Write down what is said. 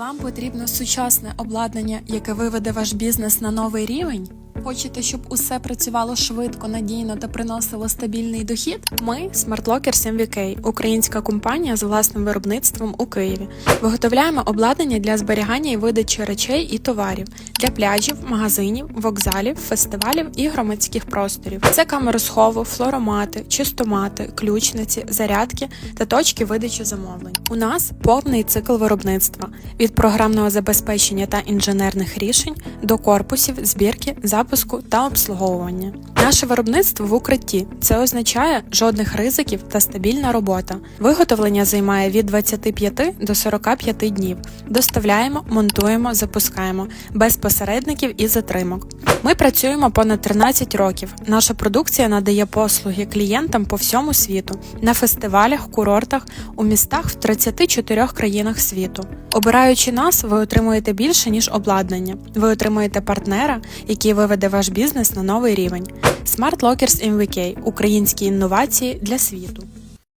Вам потрібно сучасне обладнання, яке виведе ваш бізнес на новий рівень? Хочете, щоб усе працювало швидко, надійно та приносило стабільний дохід? Ми SmartLockers MVK, українська компанія з власним виробництвом у Києві. Виготовляємо обладнання для зберігання і видачі речей і товарів для пляжів, магазинів, вокзалів, фестивалів і громадських просторів. Це камери схову, флоромати, чистомати, ключниці, зарядки та точки видачі замовлень. У нас повний цикл виробництва від програмного забезпечення та інженерних рішень до корпусів, збірки, запуску та обслуговування. Наше виробництво в укритті. Це означає жодних ризиків та стабільна робота. Виготовлення займає від 25 до 45 днів. Доставляємо, монтуємо, запускаємо без посередників і затримок. Ми працюємо понад 13 років. Наша продукція надає послуги клієнтам по всьому світу на фестивалях, курортах, у містах в 34 країнах світу. Обираючи нас, ви отримуєте більше ніж обладнання. Ви отримуєте партнера, який виведе ваш бізнес на новий рівень. Smart Lockers MVK – українські інновації для світу.